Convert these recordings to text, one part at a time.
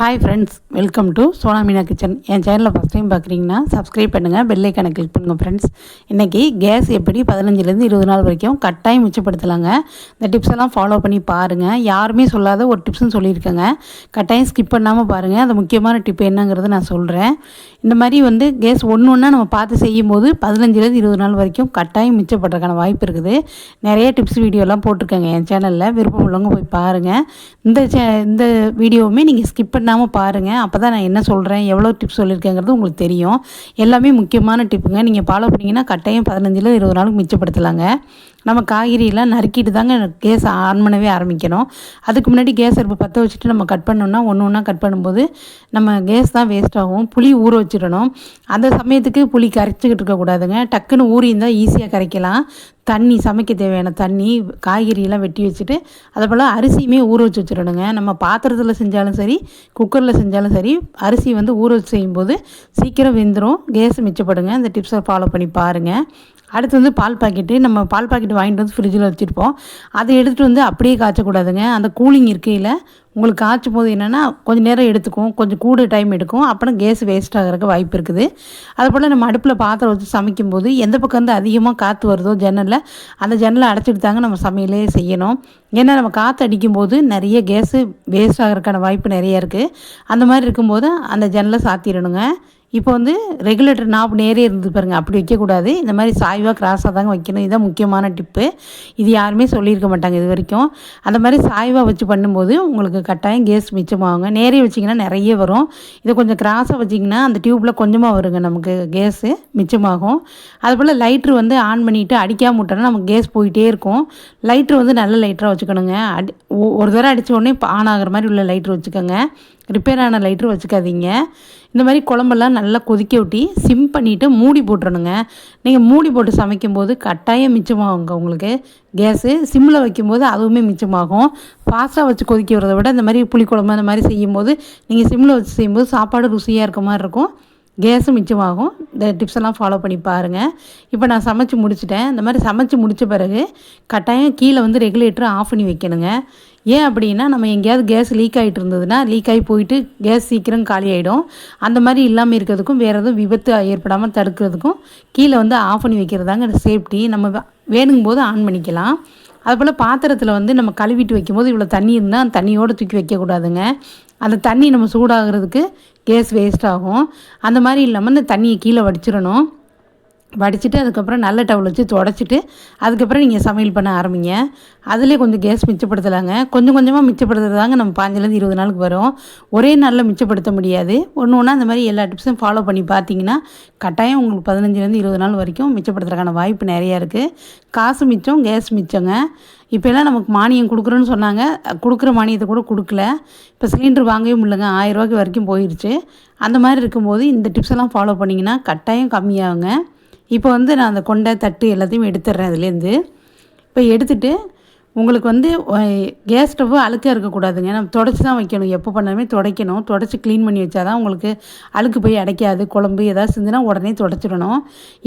Hi friends welcome to Sona Meena kitchen என் சேனலில் first time பார்க்குறீங்கன்னா subscribe பண்ணுங்கள் பெல்லைக்கான கிளிக் பண்ணுங்கள் ஃப்ரெண்ட்ஸ் இன்றைக்கி கேஸ் எப்படி பதினஞ்சுலேருந்து இருபது நாள் வரைக்கும் கட்டாயம் மிச்சப்படுத்தலாங்க. இந்த டிப்ஸ் எல்லாம் ஃபாலோ பண்ணி பாருங்கள் யாருமே சொல்லாத ஒரு டிப்ஸ்னு சொல்லியிருக்கேங்க. கட்டாயம் ஸ்கிப் பண்ணாமல் பாருங்கள் அந்த முக்கியமான டிப் என்னங்கிறது நான் சொல்கிறேன் இந்த மாதிரி வந்து கேஸ் ஒன்று ஒன்றா நம்ம பார்த்து செய்யும் போது பதினஞ்சுலேருந்து இருபது நாள் வரைக்கும் கட்டாயம் மிச்சப்படுறதுக்கான வாய்ப்பு இருக்குது. நிறைய டிப்ஸ் வீடியோலாம் போட்டிருக்கேங்க என் சேனலில் விருப்பம் உள்ளவங்க போய் பாருங்கள் இந்த சே இந்த வீடியோவுமே நீங்கள் ஸ்கிப் பண்ண பண்ணாமல் பாருங்கள் அப்போ தான் நான் என்ன சொல்கிறேன் எவ்வளோ டிப்ஸ் சொல்லியிருக்கேங்கிறது உங்களுக்கு தெரியும். எல்லாமே முக்கியமான டிப்புங்க நீங்கள் ஃபாலோ பண்ணிங்கன்னா கட்டாயம் பதினஞ்சில் இருபது நாளுக்கு மிச்சப்படுத்தலாங்க. நம்ம காய்கறியெல்லாம் நறுக்கிட்டு தாங்க கேஸ் ஆன் பண்ணவே ஆரம்பிக்கணும். அதுக்கு முன்னாடி கேஸ் அடுப்பு பற்ற வச்சுட்டு நம்ம கட் பண்ணோம்னா ஒன்று ஒன்றா கட் பண்ணும்போது நம்ம கேஸ் தான் வேஸ்ட் ஆகும். புளி ஊற வச்சிடணும். அந்த சமயத்துக்கு புளி கரைச்சிக்கிட்டு இருக்கக்கூடாதுங்க டக்குன்னு ஊறி இருந்தால் ஈஸியாக கரைக்கலாம். தண்ணி சமைக்க தேவையான தண்ணி காய்கறியெல்லாம் வெட்டி வச்சுட்டு அதே போல் அரிசியுமே ஊற வச்சு வச்சிடணுங்க. நம்ம பாத்திரத்தில் செஞ்சாலும் சரி குக்கரில் செஞ்சாலும் சரி அரிசி வந்து ஊற வச்சு செய்யும்போது சீக்கிரம் வெந்துடும் கேஸ் மிச்சப்படுங்க. இந்த டிப்ஸை ஃபாலோ பண்ணி பாருங்கள் அடுத்து வந்து பால் பாக்கெட்டு. நம்ம பால் பாக்கெட் வாங்கிட்டு வந்து ஃப்ரிட்ஜில் வச்சுருப்போம். அதை எடுத்துகிட்டு வந்து அப்படியே காய்ச்சக்கூடாதுங்க. அந்த கூலிங் இருக்கையில் உங்களுக்கு காய்ச்சும் போது என்னென்னா கொஞ்சம் நேரம் எடுத்துக்கும் கொஞ்சம் கூட டைம் எடுக்கும். அப்புறம் கேஸ் வேஸ்ட் ஆகிறதுக்கு வாய்ப்பு இருக்குது. அதுபோல் நம்ம அடுப்பில் பாத்திரம் வச்சு சமைக்கும்போது எந்த பக்கம் வந்து அதிகமாக காற்று வருதோ ஜன்னலில் அந்த ஜன்னலை அடைச்சிட்டு தாங்க நம்ம சமையலே செய்யணும். ஏன்னா நம்ம காற்று அடிக்கும்போது நிறைய கேஸு வேஸ்ட் ஆகிறதுக்கான வாய்ப்பு நிறைய இருக்குது அந்த மாதிரி இருக்கும்போது அந்த ஜன்னலை சாத்திடணுங்க. இப்போ வந்து ரெகுலேட்டர் நாப் நேரே இருந்து பாருங்க. அப்படி வைக்கக்கூடாது. இந்த மாதிரி சாய்வாக கிராஸாக தாங்க வைக்கணும். இதுதான் முக்கியமான டிப்பு இது யாருமே சொல்லியிருக்க மாட்டாங்க இது வரைக்கும். அந்த மாதிரி சாய்வாக வச்சு பண்ணும்போது உங்களுக்கு கட்டாயம் கேஸ் மிச்சமாகுங்க. நேரே வச்சிங்கன்னா நிறைய வரும். இதை கொஞ்சம் கிராஸாக வச்சிங்கன்னா அந்த டியூப்பில் கொஞ்சமாக வருங்க. நமக்கு கேஸு மிச்சமாகும். அதுபோல் லைட்ரு வந்து ஆன் பண்ணிவிட்டு அடிக்காமல் விட்டோன்னா நமக்கு கேஸ் போயிட்டே இருக்கும். லைட்ரு வந்து நல்ல லைட்டராக வச்சுக்கணுங்க. அடி ஒரு தடவை அடித்த உடனே ஆன் ஆகிற மாதிரி உள்ள லைட்ரு வச்சுக்கோங்க. ரிப்பேர் ஆன லைட்ரு வச்சுக்காதீங்க. இந்த மாதிரி குழம்பெல்லாம் நல்லா கொதிக்க விட்டி சிம் பண்ணிவிட்டு மூடி போட்டுறணுங்க. நீங்கள் மூடி போட்டு சமைக்கும்போது கட்டாயம் மிச்சமாகுங்க உங்களுக்கு. கேஸு சிம்மில் வைக்கும்போது அதுவுமே மிச்சமாகும். ஃபாஸ்ட்டாக வச்சு கொதிக்க விடுறத விட இந்த மாதிரி புளிக்குழம்பு அந்த மாதிரி செய்யும்போது நீங்கள் சிம்மில் வச்சு செய்யும்போது சாப்பாடு ருசியாக இருக்க மாதிரி இருக்கும். கேஸும் மிச்சமாகும். இந்த டிப்ஸ் எல்லாம் ஃபாலோ பண்ணி பாருங்கள் இப்போ நான் சமைச்சு முடிச்சிட்டேன். இந்த மாதிரி சமைச்சு முடித்த பிறகு கட்டாயம் கீழே வந்து ரெகுலேட்டர் ஆஃப் பண்ணி வைக்கணுங்க. ஏன் அப்படின்னா நம்ம எங்கேயாவது கேஸ் லீக் ஆகிட்டு இருந்ததுன்னா லீக் ஆகி போயிட்டு கேஸ் சீக்கிரம் காலி ஆகிடும் அந்த மாதிரி இல்லாமல் இருக்கிறதுக்கும் வேறு எதுவும் விபத்து ஏற்படாமல் தடுக்கிறதுக்கும் கீழே வந்து ஆஃப் பண்ணி வைக்கிறதாங்க சேஃப்டி நம்ம வேணுங்கும் போது ஆன் பண்ணிக்கலாம். அதுபோல் பாத்திரத்தில் வந்து நம்ம கழுவிட்டு வைக்கும்போது இவ்வளோ தண்ணி இருந்தால் அந்த தண்ணியோடு தூக்கி வைக்கக்கூடாதுங்க. அந்த தண்ணி நம்ம சூடாகிறதுக்கு கேஸ் வேஸ்ட் ஆகும். அந்த மாதிரி இல்லாமல் இந்த தண்ணியை கீழே வடிச்சிடணும். வடிச்சிட்டு அதுக்கப்புறம் நல்ல டவுல் வச்சு தொடச்சிட்டு அதுக்கப்புறம் நீங்கள் சமையல் பண்ண ஆரம்பிங்க. அதிலே கொஞ்சம் கேஸ் மிச்சப்படுத்தலாங்க. கொஞ்சம் கொஞ்சமாக மிச்சப்படுத்துறதாங்க நம்ம பாஞ்சிலேருந்து இருபது நாளுக்கு வரும். ஒரே நாளில் மிச்சப்படுத்த முடியாது. ஒன்று ஒன்றா அந்த மாதிரி எல்லா டிப்ஸும் ஃபாலோ பண்ணி பார்த்தீங்கன்னா கட்டாயம் உங்களுக்கு பதினஞ்சுலேருந்து இருபது நாள் வரைக்கும் மிச்சப்படுத்துறதுக்கான வாய்ப்பு நிறையா இருக்குது காசு மிச்சம் கேஸ் மிச்சங்க. இப்போல்லாம் நமக்கு மானியம் கொடுக்குறோன்னு சொன்னாங்க. கொடுக்குற மானியத்தை கூட கொடுக்கல. இப்போ சிலிண்டர் வாங்கவே முடியலங்க ஆயிரரூவாய்க்கு வரைக்கும் போயிடுச்சு அந்த மாதிரி இருக்கும்போது இந்த டிப்ஸ் எல்லாம் ஃபாலோ பண்ணிங்கன்னா கட்டாயம் கம்மியாகுங்க. இப்போ வந்து நான் அந்த கொண்டை தட்டு எல்லாத்தையும் எடுத்துடுறேன் அதுலேருந்து. இப்போ எடுத்துகிட்டு உங்களுக்கு வந்து கேஸ் ஸ்டவ் அழுக்காக இருக்கக்கூடாதுங்க. நம்ம தொடச்சி தான் வைக்கணும். எப்போ பண்ணாலுமே துடைக்கணும். தொடச்சி க்ளீன் பண்ணி வச்சா தான் உங்களுக்கு அழுக்கு போய் அடைக்காது. குழம்பு ஏதாவது செஞ்சுனா உடனே தொடச்சிடணும்.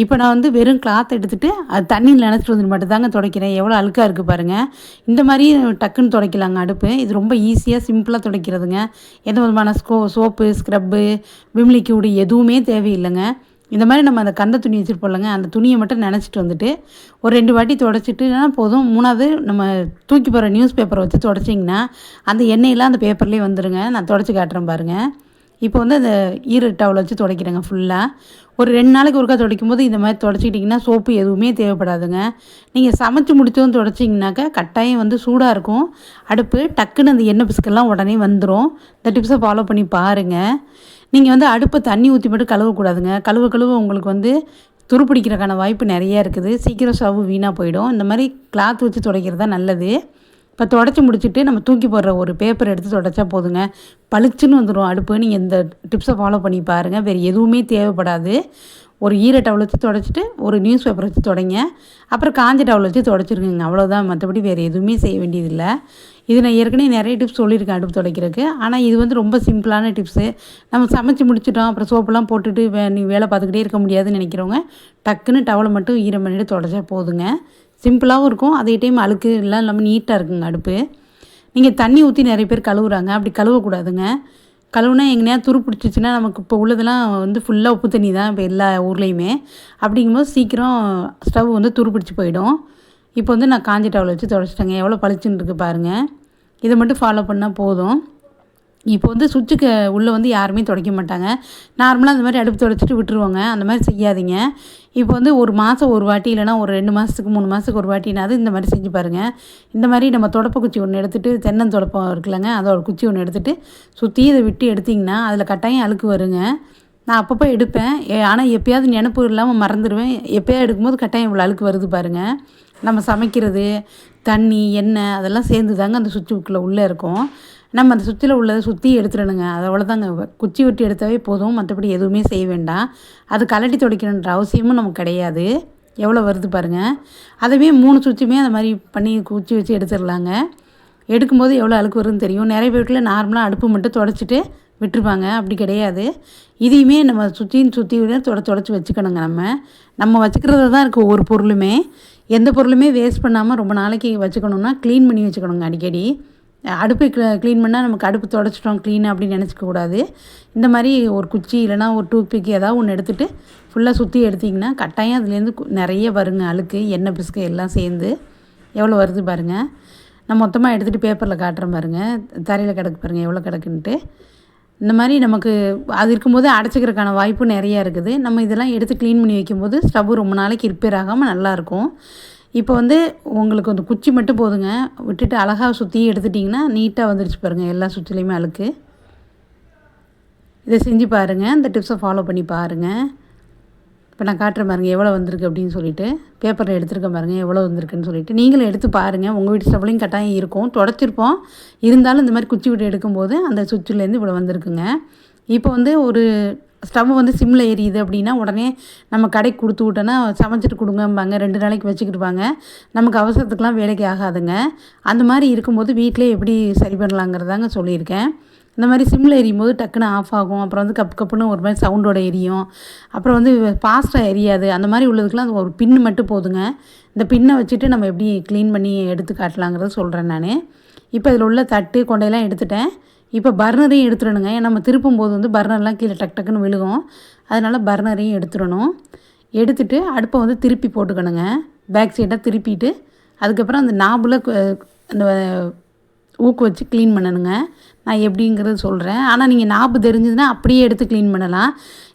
இப்போ நான் வந்து வெறும் கிளாத் எடுத்துகிட்டு அது தண்ணியில் நினச்சிட்டு வந்து மட்டும் தாங்க துடைக்கிறேன். எவ்வளோ அழுக்காக இருக்குது பாருங்கள் இந்த மாதிரி டக்குன்னு துடைக்கலாங்க அடுப்பு. இது ரொம்ப ஈஸியாக சிம்பிளாக துடைக்கிறதுங்க. எந்த விதமான ஸ்கோ சோப்பு ஸ்க்ரப்பு விம்லிக்யூடு எதுவுமே தேவையில்லைங்க. இந்த மாதிரி நம்ம அந்த கந்த துணி வச்சுருப்போம்லங்க அந்த துணியை மட்டும் நினச்சிட்டு வந்துட்டு ஒரு ரெண்டு வாட்டி தொடச்சிட்டுனா போதும். மூணாவது நம்ம தூக்கி போகிற நியூஸ் பேப்பரை வச்சு தொடச்சிங்கன்னா அந்த எண்ணெயெல்லாம் அந்த பேப்பர்லேயே வந்துடுங்க நான் தொடச்சி காட்டுறேன் பாருங்கள் இப்போ வந்து அந்த ஈர வச்சு துடைக்கிறேங்க ஃபுல்லாக ஒரு ரெண்டு நாளைக்கு ஒருக்கா துடைக்கும் போது இந்த மாதிரி துடைச்சிக்கிட்டிங்கன்னா சோப்பு எதுவுமே தேவைப்படாதுங்க. நீங்கள் சமைச்சு முடித்ததும் துடைச்சிங்கனாக்கா கட்டாயம் வந்து சூடாக இருக்கும். அடுப்பு டக்குன்னு அந்த எண்ணெய் பிசுக்கெல்லாம் உடனே வந்துடும் இந்த டிப்ஸை ஃபாலோ பண்ணி பாருங்கள் நீங்கள் வந்து அடுப்பை தண்ணி ஊற்றி மட்டும் கழுவக்கூடாதுங்க. கழுவ கழுவ உங்களுக்கு வந்து துருப்பிடிக்கிறதுக்கான வாய்ப்பு நிறையா இருக்குது. சீக்கிரம் ஸ்டவ் வீணாக போயிடும். இந்த மாதிரி கிளாத் வச்சு துடைக்கிறது தான் நல்லது. இப்போ தொடச்சி முடிச்சுட்டு நம்ம தூக்கி போடுற ஒரு பேப்பர் எடுத்து தொடச்சா போதுங்க. பளிச்சுன்னு வந்துடும் அடுப்பு. நீங்கள் இந்த டிப்ஸை ஃபாலோ பண்ணி பாருங்கள் வேறு எதுவுமே தேவைப்படாது. ஒரு ஈர டவல் வச்சு தொடச்சிட்டு ஒரு நியூஸ் பேப்பர் வச்சு தொடங்க. அப்புறம் காஞ்ச டவல் வச்சு தொடச்சிருக்குங்க அவ்வளோதான் மற்றபடி வேறு எதுவுமே செய்ய வேண்டியதில்லை. இது நான் ஏற்கனவே நிறைய டிப்ஸ் சொல்லியிருக்கேன் அடுப்பு துடைக்கிறதுக்கு. ஆனால் இது வந்து ரொம்ப சிம்பிளான டிப்ஸு நம்ம சமைச்சு முடிச்சிட்டோம். அப்புறம் சோப்பெல்லாம் போட்டுட்டு வே நீ வேலை பார்த்துக்கிட்டே இருக்க முடியாதுன்னு நினைக்கிறவங்க டக்குன்னு டவலை மட்டும் ஈரம் பண்ணிட்டு தொடச்சா போதுங்க. சிம்பிளாகவும் இருக்கும். அதே டைம் அழுக்கு எல்லாம் இல்லாமல் நீட்டாக இருக்குங்க அடுப்பு. நீங்கள் தண்ணி ஊற்றி நிறைய பேர் கழுவுறாங்க. அப்படி கழுவக்கூடாதுங்க. கழுவுனா எங்கேயா துரு பிடிச்சிச்சின்னா நமக்கு இப்போ உள்ளதெல்லாம் வந்து ஃபுல்லாக உப்பு தண்ணி தான் இப்போ எல்லா ஊர்லேயுமே. அப்படிங்கும்போது சீக்கிரம் ஸ்டவ் வந்து துரு பிடிச்சி போயிடும். இப்போ வந்து நான் காஞ்சி டவலை வச்சு தொடச்சிட்டேங்க. எவ்வளோ பளிச்சுன்னு இருக்குது பாருங்கள் இதை மட்டும் ஃபாலோ பண்ணால் போதும். இப்போ வந்து சுவிட்சுக்கு உள்ளே வந்து யாருமே துடைக்க மாட்டாங்க. நார்மலாக அந்த மாதிரி அடுப்பு துடைச்சிட்டு விட்டுருவாங்க. அந்த மாதிரி செய்யாதீங்க. இப்போ வந்து ஒரு மாதம் ஒரு வாட்டி இல்லைனா ஒரு ரெண்டு மாதத்துக்கு மூணு மாதத்துக்கு ஒரு வாட்டினாவது இந்த மாதிரி செஞ்சு பாருங்கள் இந்த மாதிரி நம்ம தொடப்ப குச்சி ஒன்று எடுத்துகிட்டு தென்னன் தொடப்பம் இருக்குல்லங்க அதோட குச்சி ஒன்று எடுத்துகிட்டு சுற்றி இதை விட்டு எடுத்திங்கன்னா அதில் கட்டாயம் அழுக்கு வருங்க. நான் அப்பப்போ எடுப்பேன். ஆனால் எப்போயாவது நினப்பு இல்லாமல் மறந்துடுவேன். எப்போயாவது எடுக்கும்போது கட்டாயம் இவ்வளோ அழுக்கு வருது பாருங்கள் நம்ம சமைக்கிறது தண்ணி எண்ணெய் அதெல்லாம் சேர்ந்து தாங்க அந்த சுவிட்சுக்குள்ளே உள்ளே இருக்கும். நம்ம அந்த சுற்றியில் உள்ளதை சுற்றி எடுத்துடணுங்க. அது அவ்வளோதாங்க குச்சி விட்டு எடுத்தாவே போதும். மற்றபடி எதுவுமே செய்ய வேண்டாம். அது கலட்டி துடைக்கணுன்ற அவசியமும் நமக்கு கிடையாது. எவ்வளோ வருது பாருங்கள் அதுவே மூணு சுற்றியுமே அந்த மாதிரி பண்ணி குச்சி வச்சு எடுத்துடலாங்க. எடுக்கும்போது எவ்வளோ அழுக்கு வருதுன்னு தெரியும். நிறைய பேருக்குள்ள நார்மலாக அடுப்பு மட்டும் தொடச்சிட்டு விட்டுருப்பாங்க அப்படி கிடையாது. இதையுமே நம்ம சுற்றியும் சுற்றி விட தொட தொடச்சி வச்சுக்கணுங்க நம்ம. நம்ம வச்சுக்கிறது தான் இருக்குது ஒவ்வொரு பொருளுமே. எந்த பொருளுமே வேஸ்ட் பண்ணாமல் ரொம்ப நாளைக்கு வச்சுக்கணுன்னா க்ளீன் பண்ணி வச்சுக்கணுங்க அடிக்கடி. அடுப்பு க்ளீன் பண்ணால் நமக்கு அடுப்பு தொடச்சிட்டோம் க்ளீன் அப்படின்னு நினச்சிக்கக்கூடாது இந்த மாதிரி ஒரு குச்சி இல்லைனா ஒரு டூத்பிக் ஏதாவது ஒன்று எடுத்துகிட்டு ஃபுல்லாக சுற்றி எடுத்திங்கன்னா கட்டாயம் அதுலேருந்து நிறைய வருங்க. அழுக்கு எண்ணெய் பிஸ்கு எல்லாம் சேர்ந்து எவ்வளோ வருது பாருங்கள் நான் மொத்தமாக எடுத்துகிட்டு பேப்பரில் காட்டுறேன் பாருங்கள் தரையில் கிடக்கு பாருங்கள் எவ்வளோ கிடக்குன்ட்டு. இந்த மாதிரி நமக்கு அது இருக்கும்போது அடைச்சிக்கிறதுக்கான வாய்ப்பு நிறையா இருக்குது. நம்ம இதெல்லாம் எடுத்து க்ளீன் பண்ணி வைக்கும்போது ஸ்டவ் ரொம்ப நாளைக்கு ரிப்பேர் ஆகாமல் நல்லாயிருக்கும் இப்போ வந்து உங்களுக்கு வந்து குச்சி மட்டும் போதுங்க. விட்டுட்டு அழகாக சுற்றி எடுத்துட்டிங்கன்னா நீட்டாக வந்துருச்சு பாருங்கள் எல்லா சுற்றிலையுமே அழுக்கு. இதை செஞ்சு பாருங்கள் இந்த டிப்ஸை ஃபாலோ பண்ணி பாருங்கள் இப்போ நான் காட்டுற பாருங்கள் எவ்வளோ வந்திருக்கு அப்படின்னு சொல்லிட்டு. பேப்பரில் எடுத்துருக்கேன் பாருங்கள் எவ்வளோ வந்திருக்குன்னு சொல்லிட்டு. நீங்களும் எடுத்து பாருங்கள் உங்கள் வீட்டு ஸ்டவ்லையும் கட்டாயம் இருக்கும். தொடச்சிருப்போம். இருந்தாலும் இந்த மாதிரி குச்சி விட்டு எடுக்கும்போது அந்த சுவிட்சிலேருந்து இவ்வளோ வந்திருக்குங்க. இப்போ வந்து ஒரு ஸ்டவ் வந்து சிம்மில் எரியுது அப்படின்னா உடனே நம்ம கடைக்கு கொடுத்து விட்டோன்னா சமைச்சிட்டு கொடுங்கம்பாங்க. ரெண்டு நாளைக்கு வச்சுக்கிட்டுப்பாங்க நமக்கு அவசரத்துக்கெலாம் வேலைக்கு ஆகாதுங்க. அந்த மாதிரி இருக்கும்போது வீட்டிலே எப்படி சரி பண்ணலாங்கிறதாங்க சொல்லியிருக்கேன். இந்த மாதிரி சிம்மில் எரியும் போது டக்குன்னு ஆஃப் ஆகும். அப்புறம் வந்து கப்பு கப்புன்னு ஒரு மாதிரி சவுண்டோட எரியும். அப்புறம் வந்து ஃபாஸ்ட்டாக எரியாது. அந்த மாதிரி உள்ளதுக்கெலாம் அது ஒரு பின்னு மட்டும் போதுங்க. இந்த பின்னை வச்சுட்டு நம்ம எப்படி க்ளீன் பண்ணி எடுத்து காட்டலாங்கிறத சொல்கிறேன் நான். இப்போ இதில் உள்ள தட்டு கொண்டையெல்லாம் எடுத்துட்டேன். இப்போ பர்னரையும் எடுத்துடணுங்க. ஏன்னா நம்ம திருப்பும் போது வந்து பர்னர்லாம் கீழே டக் டக்குன்னு விழுகும். அதனால் பர்னரையும் எடுத்துடணும். எடுத்துட்டு அடுப்பை வந்து திருப்பி போட்டுக்கணுங்க. பேக் சைடாக திருப்பிட்டு அதுக்கப்புறம் அந்த நாபில் அந்த ஊக்கு வச்சு க்ளீன் பண்ணணுங்க. நான் எப்படிங்கிறது சொல்கிறேன் ஆனால் நீங்கள் நாப்பு தெரிஞ்சதுன்னா அப்படியே எடுத்து க்ளீன் பண்ணலாம்.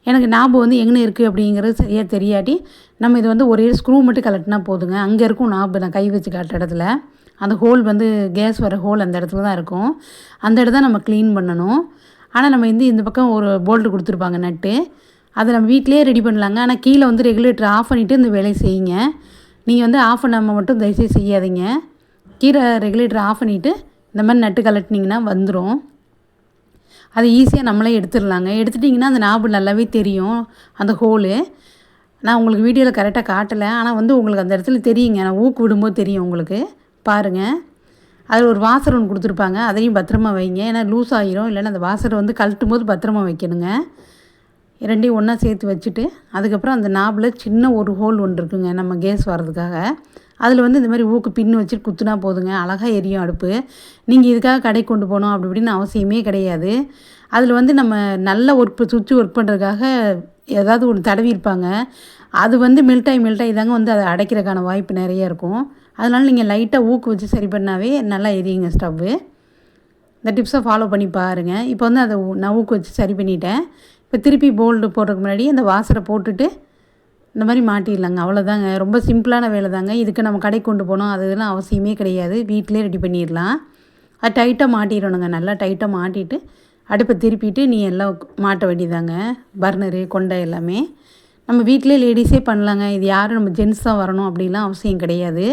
எனக்கு நாப்பு வந்து எங்கே இருக்குது அப்படிங்கிறது சரியாக தெரியாட்டி நம்ம இது வந்து ஒரே ஸ்க்ரூ மட்டும் கலட்டினா போதுங்க. அங்கே இருக்கும் நாப்பு நான் கை வச்சு காட்டுற இடத்துல. அந்த ஹோல் வந்து கேஸ் வர ஹோல் அந்த இடத்துல தான் இருக்கும். அந்த இடத்த நம்ம க்ளீன் பண்ணணும். ஆனால் நம்ம வந்து இந்த பக்கம் ஒரு போல்ட்டு கொடுத்துருப்பாங்க நட்டு அதை நம்ம வீட்டிலே ரெடி பண்ணலாங்க. ஆனால் கீழே வந்து ரெகுலேட்டர் ஆஃப் பண்ணிவிட்டு இந்த வேலையை செய்யுங்க. நீங்கள் வந்து ஆஃப் பண்ணாமல் மட்டும் தயவுசெய்து செய்யாதீங்க. கீழே ரெகுலேட்டர் ஆஃப் பண்ணிவிட்டு இந்த மாதிரி நட்டு கலட்டினீங்கன்னா வந்துடும் அது ஈஸியாக நம்மளே எடுத்துடலாங்க. எடுத்துட்டிங்கன்னா அந்த நாபு நல்லாவே தெரியும் அந்த ஹோலு நான் உங்களுக்கு வீடியோவில் கரெக்டாக காட்டலை. ஆனால் வந்து உங்களுக்கு அந்த இடத்துல தெரியுங்க. நான் ஊக்கு விடும்போது தெரியும் உங்களுக்கு. பாருங்கள் அதில் ஒரு வாசர் ஒன்று கொடுத்துருப்பாங்க. அதையும் பத்திரமா வைங்க. ஏன்னா லூஸ் ஆகிரும் இல்லைன்னா அந்த வாசரை வந்து கழட்டும் போது பத்திரமா வைக்கணுங்க. ரெண்டையும் ஒன்றா சேர்த்து வச்சுட்டு அதுக்கப்புறம் அந்த நாபில் சின்ன ஒரு ஹோல் ஒன்று இருக்குங்க நம்ம கேஸ் வர்றதுக்காக. அதில் வந்து இந்த மாதிரி ஊக்கு பின்னு வச்சுட்டு குத்துனா போதுங்க. அழகாக எரியும் அடுப்பு. நீங்கள் இதுக்காக கடைக்கு கொண்டு போகணும் அப்படி இப்படின்னு அவசியமே கிடையாது. அதில் வந்து நம்ம நல்ல ஒர்க் சுவிட்ச் ஒர்க் பண்ணுறதுக்காக ஏதாவது ஒன்று தடவி இருப்பாங்க. அது வந்து மெல்ட்டாகி மெல்ட்டாகி தாங்க வந்து அதை அடைக்கிறதுக்கான வாய்ப்பு நிறைய இருக்கும். அதனால் நீங்கள் லைட்டாக ஊக்கு வச்சு சரி பண்ணாவே நல்லா எரியுங்க ஸ்டவ்வு இந்த டிப்ஸை ஃபாலோ பண்ணி பாருங்கள் இப்போ வந்து அதை நான் ஊக்கு வச்சு சரி பண்ணிட்டேன். இப்போ திருப்பி போல்டு போடுறதுக்கு முன்னாடி அந்த வாசரை போட்டுட்டு இந்த மாதிரி மாட்டிடலாங்க. அவ்வளோதாங்க ரொம்ப சிம்பிளான வேலை தாங்க இதுக்கு நம்ம கடைக்கு கொண்டு போனோம் அது இதெல்லாம் அவசியமே கிடையாது. வீட்டிலே ரெடி பண்ணிடலாம். அது டைட்டாக மாட்டிடணுங்க. நல்லா டைட்டாக மாட்டிட்டு அடுப்பை திருப்பிட்டு நீ எல்லாம் மாட்ட வேண்டியதாங்க. பர்னரு கொண்டை எல்லாமே. நம்ம வீட்டிலே லேடிஸே பண்ணலாங்க. இது யாரும் நம்ம ஜென்ஸ் தான் வரணும் அப்படிலாம் அவசியம் கிடையாது.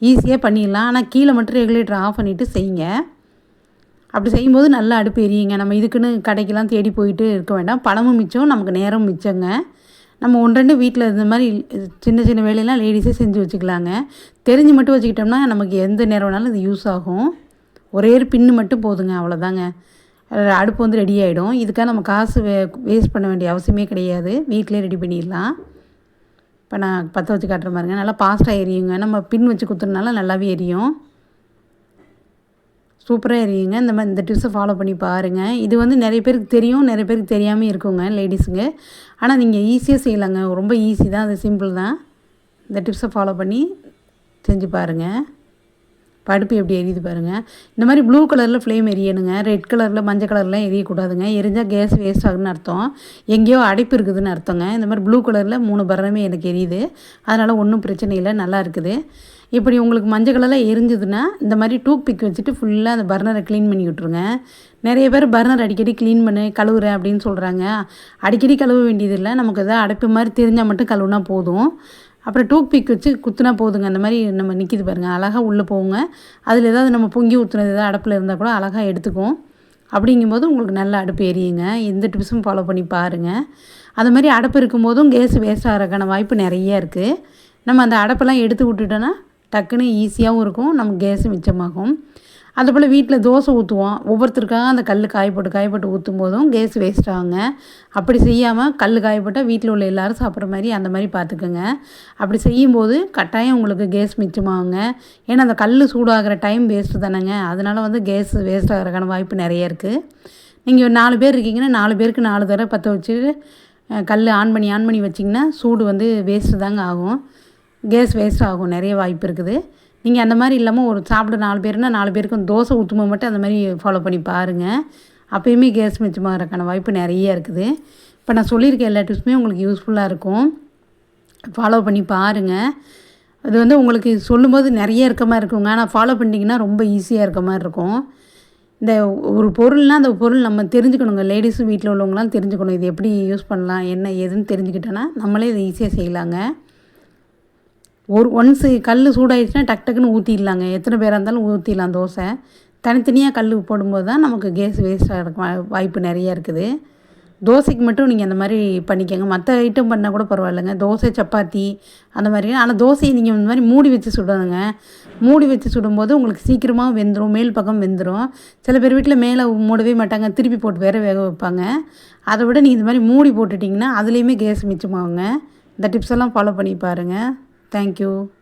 ஈஸியாக பண்ணிடலாம். ஆனால் கீழே மட்டும் ரெகுலேட்டர் ஆஃப் பண்ணிவிட்டு செய்யுங்க. அப்படி செய்யும்போது நல்லா அடுப்பு எரியுங்க. நம்ம இதுக்குன்னு கடைக்கெல்லாம் தேடி போயிட்டு இருக்க வேண்டாம். பணமும் மிச்சம் நமக்கு நேரம் மிச்சங்க. நம்ம ஒன்று ரெண்டு வீட்டில் இந்த மாதிரி சின்ன சின்ன வேலையெல்லாம் லேடிஸே செஞ்சு வச்சுக்கலாங்க. தெரிஞ்சு மட்டும் வச்சுக்கிட்டோம்னா நமக்கு எந்த நேரம் வேணாலும் இது யூஸ் ஆகும். ஒரே ஒரு பின்னு மட்டும் போதுங்க அவ்வளோதாங்க அடுப்பு வந்து ரெடி ஆகிடும் இதுக்காக நம்ம காசு வே வேஸ்ட் பண்ண வேண்டிய அவசியமே கிடையாது. வீட்டிலே ரெடி பண்ணிடலாம். இப்போ நான் பற்ற வச்சு காட்டுற மாதிரிங்க நல்லா பாஸ்ட்டாக எரியுங்க. நம்ம பின் வச்சு குத்துறதுனால நல்லாவே எரியும். சூப்பராக எரியுங்க. இந்த மாதிரி இந்த டிப்ஸை ஃபாலோ பண்ணி பாருங்கள் இது வந்து நிறைய பேருக்கு தெரியும். நிறைய பேருக்கு தெரியாமல் இருக்குங்க லேடிஸுங்க ஆனால் நீங்கள் ஈஸியாக செய்யலாங்க. ரொம்ப ஈஸி தான். அது சிம்பிள் தான். இந்த டிப்ஸை ஃபாலோ பண்ணி செஞ்சு பாருங்கள் படுப்பு எப்படி எரியுது பாருங்கள் இந்த மாதிரி ப்ளூ கலரில் ஃப்ளேம் எரியணுங்க. ரெட் கலரில் மஞ்சள் கலர்லாம் எரியக்கூடாதுங்க. எரிஞ்சால் கேஸ் வேஸ்ட் ஆகுதுன்னு அர்த்தம். எங்கேயோ அடைப்பு இருக்குதுன்னு அர்த்தங்க. இந்த மாதிரி ப்ளூ கலரில் மூணு பரணமே எனக்கு எரியுது. அதனால் ஒன்றும் பிரச்சனை இல்லை. நல்லா இருக்குது. இப்படி உங்களுக்கு மஞ்சள் கலரில் எரிஞ்சதுன்னா இந்த மாதிரி டூக் பிக் வச்சுட்டு ஃபுல்லாக அந்த பர்னரை க்ளீன் பண்ணி விட்ருங்க நிறைய பேர் பர்னர் அடிக்கடி க்ளீன் பண்ணு கழுவுறேன் அப்படின்னு சொல்கிறாங்க அடிக்கடி கழுவ வேண்டியதில்லை. நமக்கு எதாவது அடைப்பு மாதிரி தெரிஞ்சால் மட்டும் கழுவுனா போதும். அப்புறம் டூத் பிக் வச்சு குத்துனா போதுங்க. அந்த மாதிரி நம்ம நிற்கிது பாருங்கள் அழகாக உள்ளே போகுங்க அதில் ஏதாவது நம்ம பொங்கி ஊற்றுனது ஏதாவது அடுப்பில் இருந்தால் கூட அழகாக எடுத்துக்கும். அப்படிங்கும்போது உங்களுக்கு நல்ல அடுப்பு எரியுங்க. எந்த டிப்ஸும் ஃபாலோ பண்ணி பாருங்கள் அது மாதிரி அடுப்பு இருக்கும்போதும் கேஸ் வேஸ்ட் ஆகிறதுக்கான வாய்ப்பு நிறைய இருக்குது நம்ம அந்த அடுப்பெல்லாம் எடுத்து விட்டுட்டோன்னா டக்குன்னு ஈஸியாகவும் இருக்கும். நமக்கு கேஸும் மிச்சமாகும். அதுபோல் வீட்டில் தோசை ஊற்றுவோம் ஒவ்வொருத்தருக்காக அந்த கல் காயப்போட்டு காயப்போட்டு ஊற்றும் போதும் கேஸ் வேஸ்ட் ஆகுங்க. அப்படி செய்யாமல் கல் காயப்பட்டால் வீட்டில் உள்ள எல்லோரும் சாப்பிட்ற மாதிரி அந்த மாதிரி பார்த்துக்குங்க. அப்படி செய்யும்போது கட்டாயம் உங்களுக்கு கேஸ் மிச்சமாகுங்க. ஏன்னா அந்த கல் சூடாகிற டைம் வேஸ்ட்டு தானேங்க. அதனால் வந்து கேஸ் வேஸ்ட் ஆகிறக்கான வாய்ப்பு நிறைய இருக்குது நீங்கள் நாலு பேர் இருக்கீங்கன்னா நாலு பேருக்கு நாலு தடவை பற்ற வச்சு கல் ஆன் பண்ணி ஆன் பண்ணி வச்சிங்கன்னா சூடு வந்து வேஸ்ட்டு தாங்க ஆகும். கேஸ் வேஸ்ட் ஆகும். நிறைய வாய்ப்பு இருக்குது. நீங்கள் அந்த மாதிரி இல்லாமல் ஒரு சாப்பிட நாலு பேருன்னா நாலு பேருக்கு தோசை ஊற்றும்போது மட்டும் அந்த மாதிரி ஃபாலோ பண்ணி பாருங்கள் அப்போயுமே கேஸ் மிச்சமாகறதுக்கான வாய்ப்பு நிறைய இருக்குது. இப்போ நான் சொல்லியிருக்க எல்லா டிப்ஸுமே உங்களுக்கு யூஸ்ஃபுல்லாக இருக்கும். ஃபாலோ பண்ணி பாருங்கள் அது வந்து உங்களுக்கு சொல்லும்போது நிறைய இருக்க மாதிரி இருக்குங்க. ஆனால் ஃபாலோ பண்ணிட்டீங்கன்னா ரொம்ப ஈஸியாக இருக்க மாதிரி இருக்கும். இந்த ஒரு பொருள்னால் அந்த பொருள் நம்ம தெரிஞ்சுக்கணுங்க. லேடிஸும் வீட்டில் உள்ளவங்களாம் தெரிஞ்சுக்கணும். இது எப்படி யூஸ் பண்ணலாம் என்ன ஏதுன்னு தெரிஞ்சுக்கிட்டோன்னா நம்மளே இதை ஈஸியாக செய்யலாங்க. ஒரு ஒன்ஸு கல் சூடாயிடுச்சுன்னா டக் டக்குன்னு ஊற்றிடலாங்க எத்தனை பேராக இருந்தாலும் ஊற்றிடலாம் தோசை. தனித்தனியாக கல் போடும்போது தான் நமக்கு கேஸ் வேஸ்ட்டாக ஆகிறதுக்கு வாய்ப்பு நிறையா இருக்குது. தோசைக்கு மட்டும் நீங்கள் அந்த மாதிரி பண்ணிக்கோங்க. மற்ற ஐட்டம் பண்ணால் கூட பரவாயில்லைங்க. தோசை சப்பாத்தி அந்த மாதிரி. ஆனால் தோசையை நீங்கள் இந்த மாதிரி மூடி வச்சு சுடணுங்க. மூடி வச்சு சுடும்போது உங்களுக்கு சீக்கிரமாக வெந்துடும் மேல் பக்கம் வெந்துடும் சில பேர் வீட்டில் மேலே மூடவே மாட்டாங்க. திருப்பி போட்டு வேறு வேக வைப்பாங்க. அதை விட நீங்கள் இந்த மாதிரி மூடி போட்டுட்டிங்கன்னா அதுலேயுமே கேஸ் மிச்சமாகுங்க. இந்த டிப்ஸ் எல்லாம் ஃபாலோ பண்ணி பாருங்கள் Thank you.